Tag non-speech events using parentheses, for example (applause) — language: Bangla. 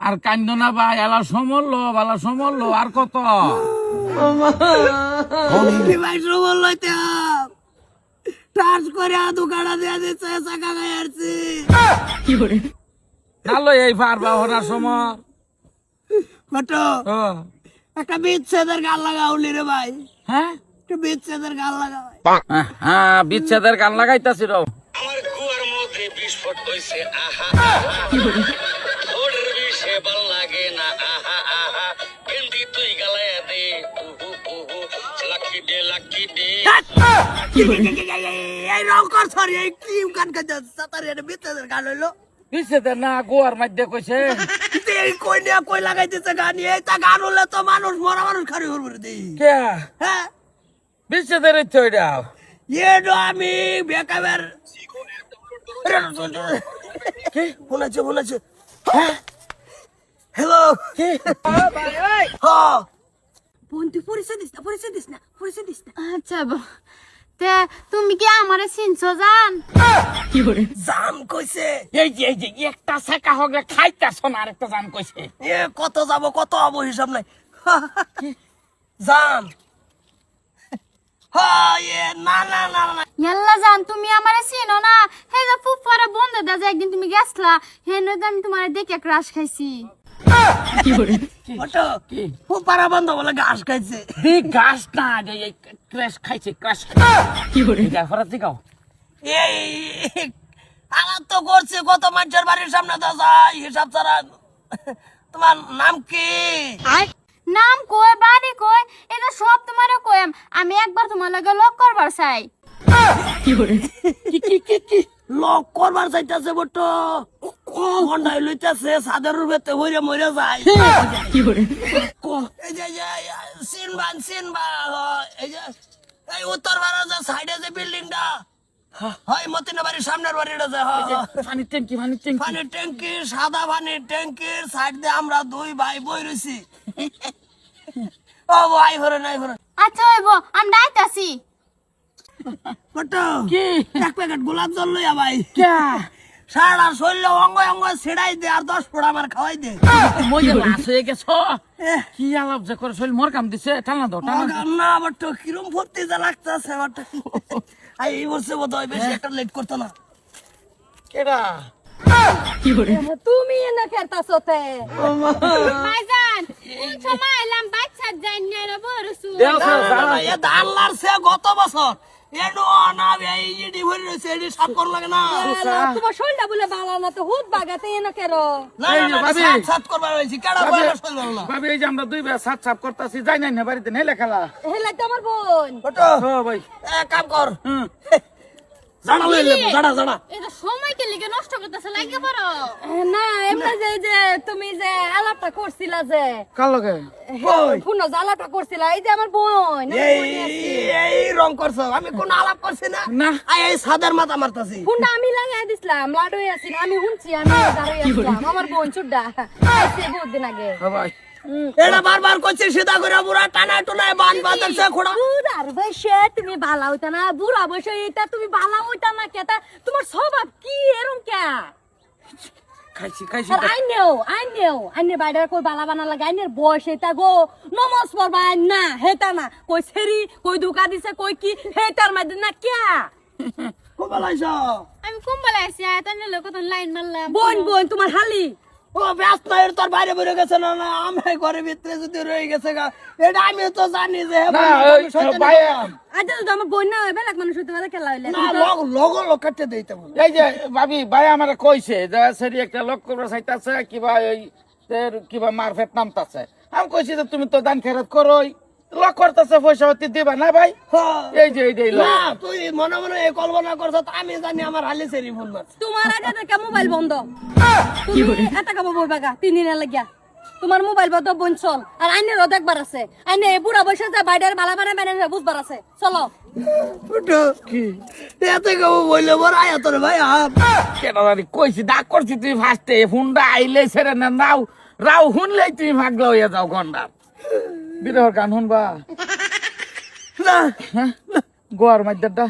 আর কান্দ না ভাই এলা সমরল বালা সমরল আর কত? ভাই সবল লইতে টাচ করে আদু কাটা দেয়া দিচ্ছে চাকা গায়ে আসছে নালো এই পারবা হরার সমর। ফটো একটা বিচ্ছেদের গাল লাগাউলি রে ভাই। হ্যাঁ? একটা বিচ্ছেদের গাল লাগা হ্যাঁ, হ্যাঁ বিচ্ছেদের গান লাগাইতাছি রো আমার কুয়ার মধ্যে বিস্ফোট হইছে আহা। ওর বিষে ভালো লাগে না আহা আহা। কেন্দি তুই গালায়া দে উহু উহু লাকি দে লাকি দে। এই রং কর সরি এই কি গান গাইতে সাতারি এটা বিচ্ছেদের গান হইল। বিচ্ছেদের না গোয়ার মধ্যে কইছে। এই কই নিয়ে কই লাগাইতেছে গান এই তা গান হলে তো মানুষ মরা মানুষ খারি করব রে দেই কে? হ্যাঁ। বিচ্ছেদের ইচ্ছে ওইটা এডো আমি বেকাবের শুনেছে শুনেছে। হ্যালো হ্যাঁ? (laughs) বোন তুই পরিচয় দিস না পরিচয় দিস না পরিচয় দিস না। আচ্ছা তে তুমি কি আমারে চিনছো জান? জাম কইছে। এই যে এই যে একটা শেখা হগে খাইতাছ না আর একটা জান কইছে। এ কত যাব কত হব হিসাব নাই। জাম হ্যাঁ এ না না না না। ইয়াল্লা জান তুমি আমারে চিনো না? হে যে ফুফারে বন্ধু দা যে একদিন তুমি গেছলা হে নয় আমি তোমারে দেখে ক্রাশ খাইছি। ওটো বন্ধ বলে ঘাস খাইছে। দি না ক্র্যাশ খাইছে ক্র্যাশ কি করে এই আমার তো করছে কত মানুষের বাড়ির সামনে তো যাই হিসাব ছাড়া। তোমার নাম কি? নাম কই বাড়ি কই এটা সব তোমারে কইম। আমি একবার তোমার লগে লক করবার চাই। কি কি কি কি লক করবার চাইতেছে বটো। মন্ডাই লইতেছে সাদের রূপেতে হইরে মরে যায়। এই যে এই যে সিনবান সিনবা এই যে এই উত্তর ভারত যে সাইডে যে বিল্ডিংটা হয়। মতিনা বাড়ির সামনের বাড়িটা যে হয়, হয়। ট্যাঙ্কি পানি ট্যাঙ্কি। পানির ট্যাঙ্কি সাদা পানির ট্যাঙ্কির সাইড দিয়ে আমরা দুই ভাই বই রয়েছি ও ভাই নাই আচ্ছা হইব আমি ডাইতাছি কি? এক প্যাকেট গোলাপ জল লইয়া ভাই। কে? সারা শরীর অঙ্গ অঙ্গ ছেড়াই দে আর দশ ফোড়া আমার খাওয়াই দে। মজা লাস হয়ে গেছ কি আলাপ যে করে শরীর মোর কাম দিছে টানা দাও টানা না বাট কিরম ফুর্তি যা লাগতেছে বাট আই এই বছর বোধ হয় বেশি একটা লেট করতো না। কেডা? তুমি এনে খেতাছো তে। ভাইজান কোন সময় এলাম বাচ্চা যাই না রে বড়সু দেও না, স্যার, না, দাঁড়াও। না, এ ধান লারছে গত বছর। এনো না এই ইডি ভরে রয়েছে এডি সাফ কর লাগে না। তোমার বলে ভালো না তো হুত বাগাতে এনে কেরো। না না সাফ সাফ করবার কেডা না? ভাবি এই যে আমরা দুই ভাই সাত সাপ করতেছি যাই নাই না বাড়িতে নেই লেখালা। হেলাই তো আমার বোন। কটো ও ভাই। এ কাম কর। হুম। (laughs) জানা লইলে জানা জানা। এটা সময় কে লিগে নষ্ট করতেছে লাগে বড় না এমনি যে যে তুমি যে আলাপটা করছিলা যে কার লগে? পুনঃ যে আলাপটা করছিলা এই যে আমার বোন এই এই রং করছ আমি কোন আলাপ করছি না? না। এই সাদার মাথা মারতাছি। ফোনটা আমি লাগাই দিছিলাম লাডু হয়ে আছি আমি শুনছি আমি (laughs) আমার বোন চুড্ডা। আইছে বহুত দিন আগে। ভাই। এটা বারবার করছি সিধা করে বুড়া টানা টুনায় বান বাঁধাচ্ছে খোড়া। বুড়ার বয়সে তুমি বালা হইতা না বুড়া বয়সে এটা তুমি বালা হইতা না কেতা তোমার স্বভাব কি এরম কে? খাইছি আইনে বাইরে কই বালা বানা লাগে আইনের বয়স এটা গো নমস পড়বা না হেতা না কই সেরি কই দিছে কই কি হেতার মধ্যে না কে? কোবালাইছ আমি কোন বলে আছি আয় লোক লাইন মারলাম। বোন বোন তোমার হালি। ও ব্যস্ত হয়ে তোর বাইরে বেরো গেছে না না আমি ঘরে ভিতরে যদি রয়ে গেছে গা এটা আমি তো জানি যে হে না বন্ধু, ওই আমি সত্যি ভাই না। আচ্ছা তো আমার বোন না বেলাক মানুষ হইতে পারে খেলা হইলে। না লগ লগ লগ কাটতে দিতে বল। এই যে ভাবি ভাই আমার কইছে যে সেরি একটা লোক করবে চাইতাছে কিবা ওই এর কিবা মারফেট নামতাছে। আমি কইছি যে তুমি তো দান খেরাত করোই। লোক করতেছে পয়সা পাতি দিবা না ভাই। এই যে এই যে না তুই মনে মনে এই কল্পনা করছ আমি জানি আমার হালি সেরি ফোন মারছে। তোমার আগে থেকে মোবাইল বন্ধ। কাবো তিন লাগিয়া। তোমার মোবাইল বন্ধ বোন চল। আর আইনের দেখবার আছে। আইনে এই বুড়া বসে যে বাইরের বালা মানে বানা বুঝবার আছে। চলো। উঠো। কি? এতে কেউ বললে বড় আয়া তোর ভাই আপ কেন জানি কইছি ডাক করছি তুমি ফার্স্টে ফোনটা আইলে ছেড়ে না নাও। রাও শুনলেই তুমি ভাগলা হইয়া যাও গন্ডার। বিরহর গান শুনবা? (laughs) হ্যাঁ? গোয়ার মাধ্যমটা